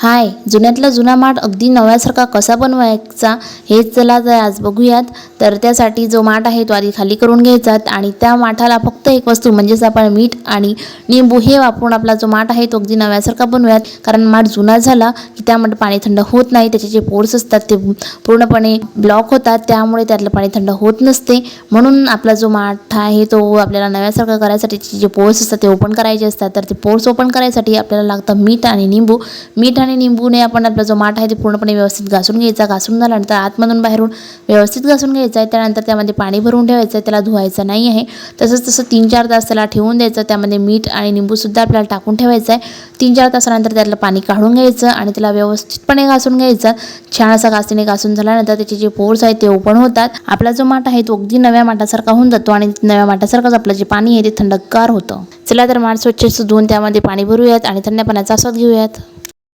हाय जुन्यातला जुना माठ अगदी नव्यासारखा कसा बनवायचा हेच चला तर आज बघूयात. तर त्यासाठी जो माठ आहे तो आधी खाली करून घ्यायचा आणि त्या माठाला फक्त एक वस्तू म्हणजेच आपण मीठ आणि निंबू हे वापरून आपला जो माठ आहे तो अगदी नव्यासारखा बनवूयात. कारण माठ जुना झाला की त्यामध्ये पाणी थंड होत नाही त्याचे जे पोर्स असतात ते पूर्णपणे ब्लॉक होतात त्यामुळे त्यातलं पाणी थंड होत नसते. म्हणून आपला जो माठ आहे तो आपल्याला नव्यासारखा करायसाठी त्याचे जे पोर्स असतात ते ओपन करायचे असतात. तर ते पोर्स ओपन करायसाठी आपल्याला लागतं मीठ आणि निंबू मीठ आणि आणि निंबूने आपण आपला जो माठ आहे ते पूर्णपणे व्यवस्थित घासून घ्यायचा. घासून झाल्यानंतर आतमधून बाहेरून व्यवस्थित घासून घ्यायचा आहे. त्यानंतर त्यामध्ये पाणी भरून ठेवायचं आहे. त्याला धुवायचं नाही आहे. तसंच तसं तीन चार तास त्याला ठेवून द्यायचं. त्यामध्ये मीठ आणि निंबूसुद्धा आपल्याला टाकून ठेवायचं आहे. तीन चार तासानंतर त्यातलं पाणी काढून घ्यायचं आणि त्याला व्यवस्थितपणे घासून घ्यायचं. छान असा घासीने घासून झाल्यानंतर त्याचे जे पोर्स आहेत ते ओपन होतात. आपला जो माठ आहे तो अगदी नव्या माठासारखा होऊन जातो आणि नव्या माठासारखंच आपलं जे पाणी आहे ते थंडगार होतं. चला तर माठ स्वच्छ धुवून त्यामध्ये पाणी भरूयात आणि थंड पाण्याचा आस्वाद घेऊयात.